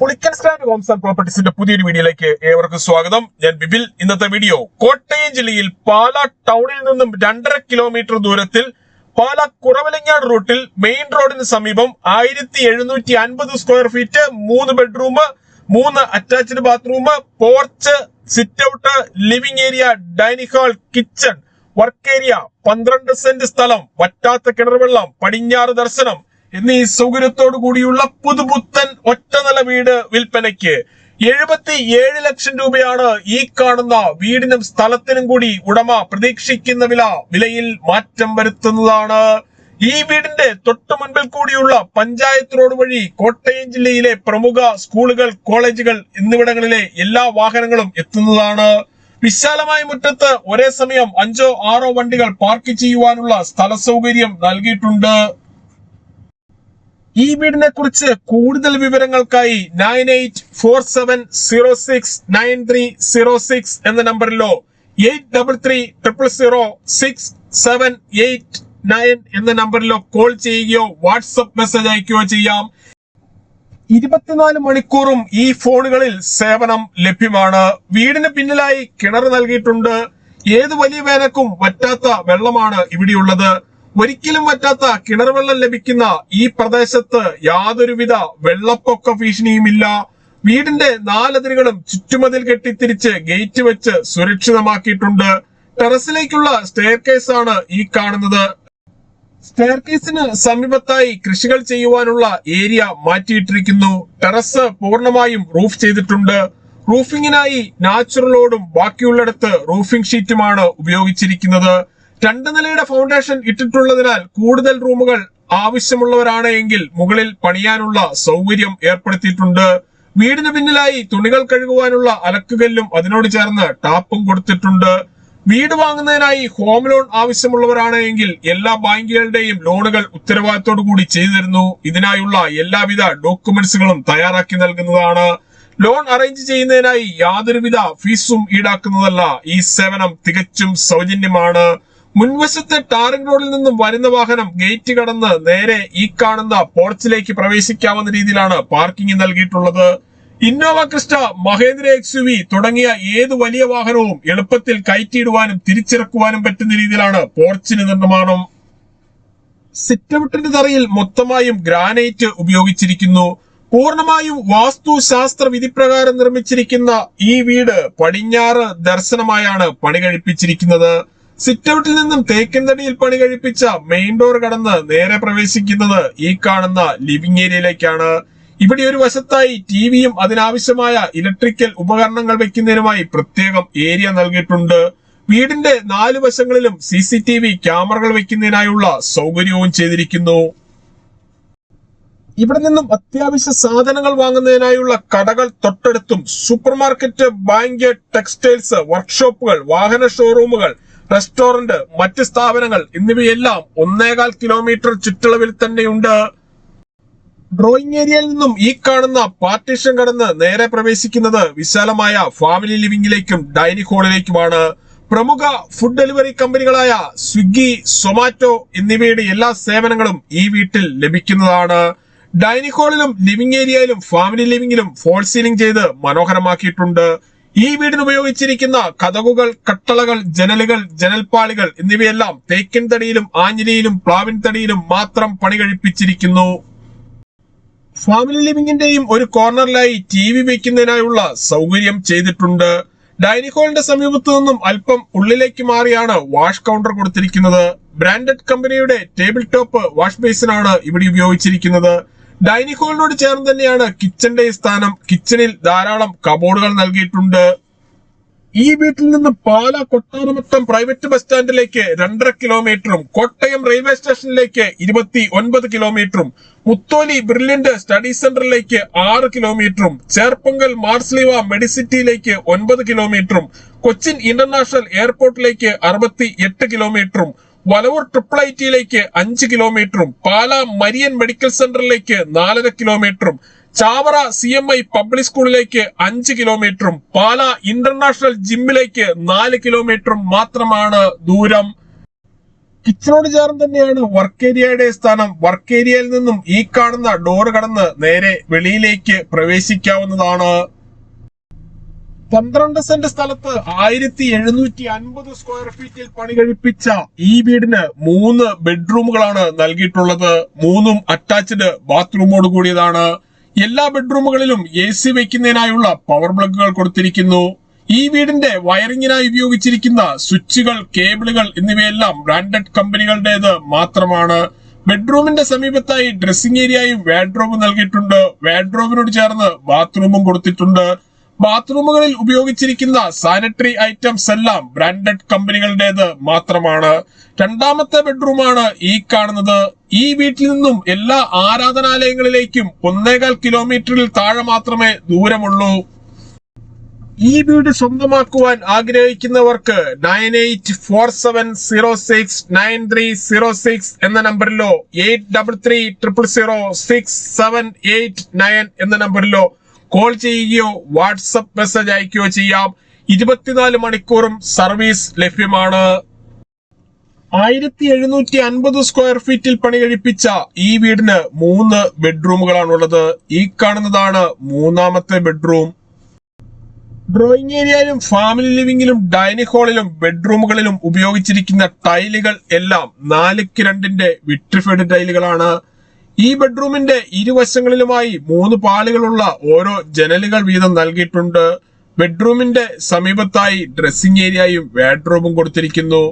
Pulickan Stand Homes and പ്രോപ്പർട്ടീസിന്റെ പുതിയൊരു വീഡിയോയിലേക്ക് ഏവർക്കും സ്വാഗതം. ഞാൻ ബിബിൽ. ഇന്നത്തെ വീഡിയോ കോട്ടയം ജില്ലയിൽ പാലാ ടൗണിൽ നിന്നും രണ്ടര കിലോമീറ്റർ ദൂരത്തിൽ പാലാ കുറവലങ്ങാട് റൂട്ടിൽ മെയിൻ റോഡിന് സമീപം ആയിരത്തി എഴുന്നൂറ്റി അൻപത് സ്ക്വയർ ഫീറ്റ് മൂന്ന് ബെഡ്റൂം മൂന്ന് attached bathroom porch sit out living area dining hall kitchen work area പന്ത്രണ്ട് സെന്റ് സ്ഥലം വറ്റാത്ത കിണർ വെള്ളം പടിഞ്ഞാറ് ദർശനം എന്നീ സൗകര്യത്തോടു കൂടിയുള്ള പുതുപുത്തൻ ഒറ്റനില വീട് വിൽപ്പനയ്ക്ക് എഴുപത്തി ഏഴ് ലക്ഷം രൂപയാണ് ഈ കാണുന്ന വീടിനും സ്ഥലത്തിനും കൂടി ഉടമ പ്രതീക്ഷിക്കുന്ന വില വിലയിൽ മാറ്റം വരുത്തുന്നതാണ്. ഈ വീടിന്റെ തൊട്ടു മുൻപിൽ കൂടിയുള്ള പഞ്ചായത്ത് റോഡ് വഴി കോട്ടയം ജില്ലയിലെ പ്രമുഖ സ്കൂളുകൾ കോളേജുകൾ എന്നിവിടങ്ങളിലെ എല്ലാ വാഹനങ്ങളും എത്തുന്നതാണ്. വിശാലമായ മുറ്റത്ത് ഒരേ സമയം അഞ്ചോ ആറോ വണ്ടികൾ പാർക്ക് ചെയ്യുവാനുള്ള സ്ഥല സൗകര്യം നൽകിയിട്ടുണ്ട്. ഈ വീടിനെ കുറിച്ച് കൂടുതൽ വിവരങ്ങൾക്കായി nine eight four seven zero six nine three zero six എന്ന നമ്പറിലോ eight double three triple zero six seven eight nine എന്ന നമ്പറിലോ കോൾ ചെയ്യുകയോ വാട്സപ്പ് മെസ്സേജ് അയക്കുകയോ ചെയ്യാം. ഇരുപത്തിനാല് മണിക്കൂറും ഈ ഫോണുകളിൽ സേവനം ലഭ്യമാണ്. വീടിന് പിന്നിലായി കിണർ നൽകിയിട്ടുണ്ട്. ഏത് വലിയ വേനക്കും വറ്റാത്ത വെള്ളമാണ് ഇവിടെയുള്ളത്. ഒരിക്കലും പറ്റാത്ത കിണർ വെള്ളം ലഭിക്കുന്ന ഈ പ്രദേശത്ത് യാതൊരുവിധ വെള്ളപ്പൊക്ക ഭീഷണിയുമില്ല. വീടിന്റെ നാലതിരുകളും ചുറ്റുമതിൽ കെട്ടിത്തിരിച്ച് ഗേറ്റ് വെച്ച് സുരക്ഷിതമാക്കിയിട്ടുണ്ട്. ടെറസിലേക്കുള്ള സ്റ്റെയർ ആണ് ഈ കാണുന്നത്. സ്റ്റെയർ കേസിന് സമീപത്തായി കൃഷികൾ ചെയ്യുവാനുള്ള ഏരിയ മാറ്റിയിട്ടിരിക്കുന്നു. ടെറസ് പൂർണമായും റൂഫ് ചെയ്തിട്ടുണ്ട്. റൂഫിങ്ങിനായി നാച്ചുറലോടും ബാക്കിയുള്ളിടത്ത് റൂഫിംഗ് ഷീറ്റുമാണ് ഉപയോഗിച്ചിരിക്കുന്നത്. രണ്ട് നിലയുടെ ഫൗണ്ടേഷൻ ഇട്ടിട്ടുള്ളതിനാൽ കൂടുതൽ റൂമുകൾ ആവശ്യമുള്ളവരാണ് എങ്കിൽ മുകളിൽ പണിയാനുള്ള സൗകര്യം ഏർപ്പെടുത്തിയിട്ടുണ്ട്. വീടിന് പിന്നിലായി തുണികൾ കഴുകുവാനുള്ള അലക്കുകല്ലും അതിനോട് ചേർന്ന് ടാപ്പും കൊടുത്തിട്ടുണ്ട്. വീട് വാങ്ങുന്നതിനായി ഹോം ലോൺ ആവശ്യമുള്ളവരാണ് എങ്കിൽ എല്ലാ ബാങ്കുകളുടെയും ലോണുകൾ ഉത്തരവാദിത്തോടു കൂടി ചെയ്തു തരുന്നു ഇതിനായുള്ള എല്ലാവിധ ഡോക്യുമെന്റ്സുകളും തയ്യാറാക്കി നൽകുന്നതാണ്. ലോൺ അറേഞ്ച് ചെയ്യുന്നതിനായി യാതൊരുവിധ ഫീസും ഈടാക്കുന്നതല്ല ഈ സേവനം തികച്ചും സൗജന്യമാണ്. മുൻവശത്തെ ടാറിംഗ് റോഡിൽ നിന്നും വരുന്ന വാഹനം ഗേറ്റ് കടന്ന് നേരെ ഈ കാണുന്ന പോർച്ചിലേക്ക് പ്രവേശിക്കാവുന്ന രീതിയിലാണ് പാർക്കിംഗ് നൽകിയിട്ടുള്ളത്. ഇന്നോവ ക്രിസ്റ്റ മഹേന്ദ്ര എക്സ് തുടങ്ങിയ ഏത് വലിയ വാഹനവും എളുപ്പത്തിൽ കയറ്റിയിടുവാനും തിരിച്ചിറക്കുവാനും പറ്റുന്ന രീതിയിലാണ് പോർച്ചിന് നിർമ്മാണം. സിറ്റൗട്ടിന്റെ തറയിൽ മൊത്തമായും ഗ്രാനൈറ്റ് ഉപയോഗിച്ചിരിക്കുന്നു. പൂർണമായും വാസ്തുശാസ്ത്ര വിധിപ്രകാരം നിർമ്മിച്ചിരിക്കുന്ന ഈ വീട് പടിഞ്ഞാറ് ദർശനമായാണ് പണി കഴിപ്പിച്ചിരിക്കുന്നത് സിറ്റൗട്ടിൽ നിന്നും തേക്കിൻതടിയിൽ പണി കഴിപ്പിച്ച മെയിൻ ഡോർ കടന്ന് നേരെ പ്രവേശിക്കുന്നത് ഈ കാണുന്ന ലിവിംഗ് ഏരിയയിലേക്കാണ്. ഇവിടെ ഒരു വശത്തായി ടിവിയും അതിനാവശ്യമായ ഇലക്ട്രിക്കൽ ഉപകരണങ്ങൾ വെക്കുന്നതിനുമായി പ്രത്യേകം ഏരിയ നൽകിയിട്ടുണ്ട്. വീടിന്റെ നാല് വശങ്ങളിലും സി സി ടി വി ക്യാമറകൾ വെക്കുന്നതിനായുള്ള സൗകര്യവും ചെയ്തിരിക്കുന്നു. ഇവിടെ നിന്നും അത്യാവശ്യ സാധനങ്ങൾ വാങ്ങുന്നതിനായുള്ള കടകൾ തൊട്ടടുത്തും സൂപ്പർ മാർക്കറ്റ് ബാങ്ക് ടെക്സ്റ്റൈൽസ് വർക്ക്ഷോപ്പുകൾ വാഹന ഷോറൂമുകൾ റെസ്റ്റോറന്റ് മറ്റ് സ്ഥാപനങ്ങൾ എന്നിവയെല്ലാം ഒന്നേകാൽ കിലോമീറ്റർ ചുറ്റളവിൽ തന്നെയുണ്ട്. ഡ്രോയിങ് ഏരിയയിൽ നിന്നും ഈ കാണുന്ന പാർട്ടീഷൻ കടന്ന് നേരെ പ്രവേശിക്കുന്നത് വിശാലമായ ഫാമിലി ലിവിംഗിലേക്കും ഡൈനിങ് ഹാളിലേക്കുമാണ്. പ്രമുഖ ഫുഡ് ഡെലിവറി കമ്പനികളായ സ്വിഗ്ഗി സൊമാറ്റോ എന്നിവയുടെ എല്ലാ സേവനങ്ങളും ഈ വീട്ടിൽ ലഭിക്കുന്നതാണ്. ഡൈനിങ് ഹാളിലും ലിവിംഗ് ഏരിയയിലും ഫാമിലി ലിവിംഗിലും ഫോൾ സീലിംഗ് ചെയ്ത് മനോഹരമാക്കിയിട്ടുണ്ട്. ഈ വീടിന് ഉപയോഗിച്ചിരിക്കുന്ന കഥകുകൾ കട്ടളകൾ ജനലുകൾ ജനൽപ്പാളികൾ എന്നിവയെല്ലാം തേക്കിൻ തടിയിലും ആഞ്ഞിലിയിലും പ്ലാവിൻ തടിയിലും മാത്രം പണി കഴിപ്പിച്ചിരിക്കുന്നു. ഫാമിലി ലിവിംഗിന്റെയും ഒരു കോർണറിലായി ടി വി വയ്ക്കുന്നതിനായുള്ള സൗകര്യം ചെയ്തിട്ടുണ്ട്. ഡൈനിങ് ഹാളിന്റെ സമീപത്തു നിന്നും അല്പം ഉള്ളിലേക്ക് മാറിയാണ് വാഷ് കൗണ്ടർ കൊടുത്തിരിക്കുന്നത്. ബ്രാൻഡഡ് കമ്പനിയുടെ ടേബിൾ ടോപ്പ് വാഷ് ബേസിനാണ് ഇവിടെ ഉപയോഗിച്ചിരിക്കുന്നത്. ഡൈനിങ് ഹാളിനോട് ചേർന്ന് തന്നെയാണ് കിച്ചന്റെ സ്ഥാനം. കിച്ചണിൽ ധാരാളം കബോർഡുകൾ നൽകിയിട്ടുണ്ട്. ഈ വീട്ടിൽ നിന്ന് പാല കൊട്ടാരമറ്റം പ്രൈവറ്റ് ബസ് സ്റ്റാൻഡിലേക്ക് രണ്ടര കിലോമീറ്ററും കോട്ടയം റെയിൽവേ സ്റ്റേഷനിലേക്ക് ഇരുപത്തി ഒൻപത് കിലോമീറ്ററും മുത്തോലി ബ്രില്യന്റ് സ്റ്റഡി സെന്ററിലേക്ക് ആറ് കിലോമീറ്ററും ചേർപ്പൊങ്കൽ മാർസ്ലിവ മെഡിസിറ്റിയിലേക്ക് ഒൻപത് കിലോമീറ്ററും കൊച്ചിൻ ഇന്റർനാഷണൽ എയർപോർട്ടിലേക്ക് അറുപത്തി എട്ട് കിലോമീറ്ററും വലവൂർ ട്രിപ്പിൾ ഐ ടിയിലേക്ക് അഞ്ച് കിലോമീറ്ററും പാലാ മരിയൻ മെഡിക്കൽ സെന്ററിലേക്ക് നാലര കിലോമീറ്ററും Chavara C M I public സ്കൂളിലേക്ക് അഞ്ച് കിലോമീറ്ററും പാലാ ഇന്റർനാഷണൽ ജിമ്മിലേക്ക് നാല് കിലോമീറ്ററും മാത്രമാണ് ദൂരം. കിച്ചണോട് ചേർന്ന് തന്നെയാണ് വർക്ക് ഏരിയയുടെ സ്ഥാനം. വർക്ക് ഏരിയയിൽ നിന്നും ഈ കാണുന്ന ഡോർ കടന്ന് നേരെ വെളിയിലേക്ക് പ്രവേശിക്കാവുന്നതാണ്. പന്ത്രണ്ട് സെന്റ് സ്ഥലത്ത് ആയിരത്തി എഴുന്നൂറ്റി അൻപത് സ്ക്വയർ ഫീറ്റിൽ പണി കഴിപ്പിച്ച ഈ വീടിന് മൂന്ന് ബെഡ്റൂമുകളാണ് നൽകിയിട്ടുള്ളത്. മൂന്നും അറ്റാച്ച്ഡ് ബാത്റൂമോട് കൂടിയതാണ്. എല്ലാ ബെഡ്റൂമുകളിലും എ സി വയ്ക്കുന്നതിനായുള്ള പവർ പ്ലഗുകൾ കൊടുത്തിരിക്കുന്നു. ഈ വീടിന്റെ വയറിങ്ങിനായി ഉപയോഗിച്ചിരിക്കുന്ന സ്വിച്ചുകൾ കേബിളുകൾ എന്നിവയെല്ലാം ബ്രാൻഡഡ് കമ്പനികളുടേത് മാത്രമാണ്. ബെഡ്റൂമിന്റെ സമീപത്തായി ഡ്രസ്സിംഗ് ഏരിയയും വാഡ്രോബും നൽകിയിട്ടുണ്ട്. വാഡ്രോബിനോട് ചേർന്ന് ബാത്റൂമും കൊടുത്തിട്ടുണ്ട്. ബാത്റൂമുകളിൽ ഉപയോഗിച്ചിരിക്കുന്ന സാനിറ്ററി ഐറ്റംസ് എല്ലാം ബ്രാൻഡഡ് കമ്പനികളുടേത് മാത്രമാണ്. രണ്ടാമത്തെ ബെഡ്റൂമാണ് ഈ കാണുന്നത്. ഈ വീട്ടിൽ നിന്നും എല്ലാ ആരാധനാലയങ്ങളിലേക്കും ഒന്നേകാൽ കിലോമീറ്ററിൽ താഴെ മാത്രമേ ദൂരമുള്ളൂ. ഈ വീട് സ്വന്തമാക്കുവാൻ ആഗ്രഹിക്കുന്നവർക്ക് nine eight four seven zero six nine three zero six എന്ന നമ്പറിലോ eight double three triple zero six seven eight nine എന്ന നമ്പറിലോ കോൾ ചെയ്യുകയോ വാട്സപ്പ് മെസ്സേജ് അയക്കുകയോ ചെയ്യാം. ഇരുപത്തിനാല് മണിക്കൂറും സർവീസ് ലഭ്യമാണ്. ആയിരത്തി എഴുന്നൂറ്റി അൻപത് സ്ക്വയർ ഫീറ്റിൽ പണി കഴിപ്പിച്ച ഈ വീടിന് മൂന്ന് ബെഡ്റൂമുകളാണുള്ളത്. ഈ കാണുന്നതാണ് മൂന്നാമത്തെ ബെഡ്റൂം. ഡ്രോയിങ് ഏരിയയിലും ഫാമിലി ലിവിംഗിലും ഡൈനിങ് ഹാളിലും ബെഡ്റൂമുകളിലും ഉപയോഗിച്ചിരിക്കുന്ന ടൈലുകൾ എല്ലാം നാലുക്ക് രണ്ടിന്റെ വിട്രിഫൈഡ് ടൈലുകളാണ്. ഈ ബെഡ്റൂമിന്റെ ഇരുവശങ്ങളിലുമായി മൂന്ന് പാളികളുള്ള ഓരോ ജനലുകൾ വീതം നൽകിയിട്ടുണ്ട്. ബെഡ്റൂമിന്റെ സമീപത്തായി ഡ്രസ്സിംഗ് ഏരിയയും വാഡ്രോബും കൊടുത്തിരിക്കുന്നു.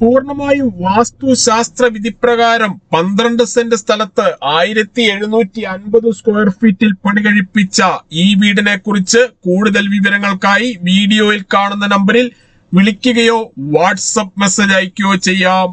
പൂർണമായും വാസ്തുശാസ്ത്ര വിധിപ്രകാരം പന്ത്രണ്ട് സെന്റ് സ്ഥലത്ത് ആയിരത്തി എഴുന്നൂറ്റി അൻപത് സ്ക്വയർ ഫീറ്റിൽ പണി കഴിപ്പിച്ച ഈ വീടിനെ കുറിച്ച് കൂടുതൽ വിവരങ്ങൾക്കായി വീഡിയോയിൽ കാണുന്ന നമ്പറിൽ വിളിക്കുകയോ വാട്സപ്പ് മെസ്സേജ് അയക്കുകയോ ചെയ്യാം.